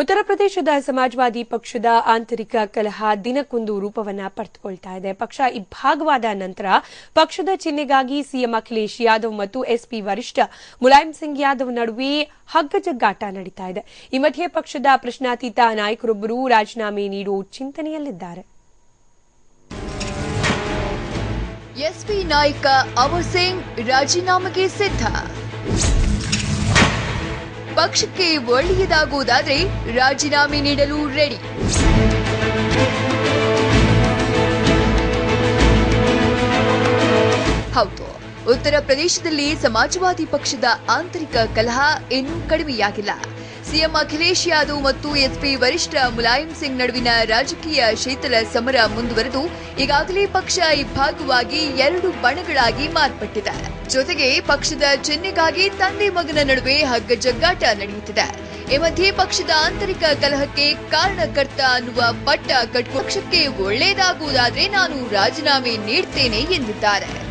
ಉತ್ತರ ಪ್ರದೇಶದ ಸಮಾಜವಾದಿ ಪಕ್ಷದ ಆಂತರಿಕ ಕಲಹ ದಿನಕ್ಕೊಂದು ರೂಪವನ್ನ ಪಡೆದುಕೊಳ್ತಾ ಇದೆ. ಪಕ್ಷ ಇಬ್ಬಾಗವಾದ ನಂತರ ಪಕ್ಷದ ಚಿಹ್ನೆಗಾಗಿ ಸಿಎಂ ಅಖಿಲೇಶ್ ಯಾದವ್ ಮತ್ತು ಎಸ್ಪಿ ವರಿಷ್ಠ ಮುಲಾಯಂ ಸಿಂಗ್ ಯಾದವ್ ನಡುವೆ ಹಗ್ಗಜಗ್ಗಾಟ ನಡೀತಾ ಇದೆ. ಈ ಮಧ್ಯೆ ಪಕ್ಷದ ಪ್ರಶ್ನಾತೀತ ನಾಯಕರೊಬ್ಬರು ರಾಜೀನಾಮೆ ನೀಡುವ ಚಿಂತನೆಯಲ್ಲಿದ್ದಾರೆ. ಎಸ್ಪಿ ನಾಯಕ ಅವರ್ ಸಿಂಗ್ ರಾಜೀನಾಮೆಗೆ ಸಿದ್ಧ. ಪಕ್ಷಕ್ಕೆ ಒಳ್ಳೆಯದಾಗುವುದಾದ್ರೆ ರಾಜೀನಾಮೆ ನೀಡಲು ರೆಡಿ ಹೌದು. ಉತ್ತರ ಪ್ರದೇಶದಲ್ಲಿ ಸಮಾಜವಾದಿ ಪಕ್ಷದ ಆಂತರಿಕ ಕಲಹ ಇನ್ನೂ ಕಡಿಮೆಯಾಗಿಲ್ಲ. ಸಿಎಂ ಅಖಿಲೇಶ್ ಯಾದವ್ ಮತ್ತು ಎಸ್ಪಿ ವರಿಷ್ಠ ಮುಲಾಯಂ ಸಿಂಗ್ ನಡುವಿನ ರಾಜಕೀಯ ಶೀತಲ ಸಮರ ಮುಂದುವರೆದು ಈಗಾಗಲೇ ಪಕ್ಷ ಇಬ್ಬಾಗವಾಗಿ ಎರಡು ಬಣಗಳಾಗಿ ಮಾರ್ಪಟ್ಟಿದೆ. ಜೊತೆಗೆ ಪಕ್ಷದ ಚಿಹ್ನೆಗಾಗಿ ತಂದೆ ಮಗನ ನಡುವೆ ಹಗ್ಗಜಗ್ಗಾಟ ನಡೆಯುತ್ತಿದೆ. ಈ ಮಧ್ಯೆ ಪಕ್ಷದ ಆಂತರಿಕ ಕಲಹಕ್ಕೆ ಕಾರಣಕರ್ತ ಅನ್ನುವ ಪಟ್ಟ ಕಟ್ಟು ಪಕ್ಷಕ್ಕೆ ಒಳ್ಳೆಯದಾಗುವುದಾದ್ರೆ ನಾನು ರಾಜೀನಾಮೆ ನೀಡ್ತೇನೆ ಎಂದಿದ್ದಾರೆ.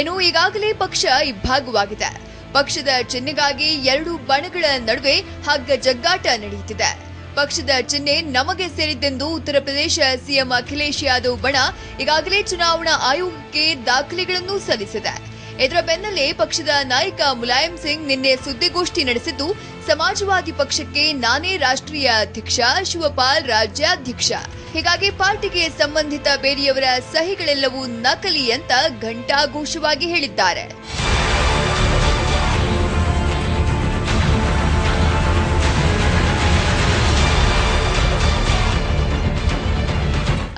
ಇನ್ನು ಈಗಾಗಲೇ ಪಕ್ಷ ಇಬ್ಬಾಗವಾಗಿದೆ ಪಕ್ಷದ ಚಿಹ್ನೆಗಾಗಿ ಎರಡು ಬಣಗಳ ನಡುವೆ ಹಗ್ಗ ಜಗ್ಗಾಟ ನಡೆಯುತ್ತಿದೆ. ಪಕ್ಷದ ಚಿಹ್ನೆ ನಮಗೆ ಸೇರಿದ್ದೆಂದು ಉತ್ತರ ಪ್ರದೇಶ ಸಿಎಂ ಅಖಿಲೇಶ್ ಯಾದವ್ ಬಣ ಈಗಾಗಲೇ ಚುನಾವಣಾ ಆಯೋಗಕ್ಕೆ ದಾಖಲೆಗಳನ್ನು ಸಲ್ಲಿಸಿದೆ. ಇದರ ಬೆನ್ನಲ್ಲೇ ಪಕ್ಷದ ನಾಯಕ ಮುಲಾಯಂ ಸಿಂಗ್ ನಿನ್ನೆ ಸುದ್ದಿಗೋಷ್ಠಿ ನಡೆಸಿದ್ದು, ಸಮಾಜವಾದಿ ಪಕ್ಷಕ್ಕೆ ನಾನೇ ರಾಷ್ಟ್ರೀಯ ಅಧ್ಯಕ್ಷ, ಶಿವಪಾಲ್ ರಾಜ್ಯಾಧ್ಯಕ್ಷ. ಹೀಗಾಗಿ ಪಾರ್ಟಿಗೆ ಸಂಬಂಧಿತ ಬೇರೆಯವರ ಸಹಿಗಳೆಲ್ಲವೂ ನಕಲಿ ಅಂತ ಘಂಟಾಘೋಷವಾಗಿ ಹೇಳಿದ್ದಾರೆ.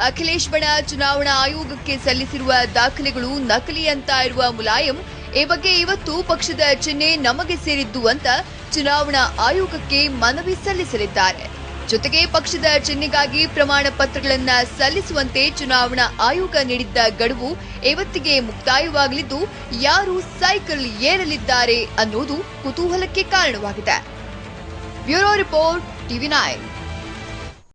ಅಖಿಲೇಶ್ ಬಣ ಚುನಾವಣಾ ಆಯೋಗಕ್ಕೆ ಸಲ್ಲಿಸಿರುವ ದಾಖಲೆಗಳು ನಕಲಿ ಅಂತ ಇರುವ ಮುಲಾಯಂ ಈ ಬಗ್ಗೆ ಇವತ್ತು ಪಕ್ಷದ ಚಿಹ್ನೆ ನಮಗೆ ಸೇರಿದ್ದು ಅಂತ ಚುನಾವಣಾ ಆಯೋಗಕ್ಕೆ ಮನವಿ ಸಲ್ಲಿಸಲಿದ್ದಾರೆ. ಜೊತೆಗೆ ಪಕ್ಷದ ಚಿಹ್ನೆಗಾಗಿ ಪ್ರಮಾಣ ಪತ್ರಗಳನ್ನ ಸಲ್ಲಿಸುವಂತೆ ಚುನಾವಣಾ ಆಯೋಗ ನೀಡಿದ್ದ ಗಡುವು ಇವತ್ತಿಗೆ ಮುಕ್ತಾಯವಾಗಲಿದ್ದು, ಯಾರು ಸೈಕಲ್ ಏರಲಿದ್ದಾರೆ ಅನ್ನೋದು ಕುತೂಹಲಕ್ಕೆ ಕಾರಣವಾಗಿದೆ. Bureau report TV nine.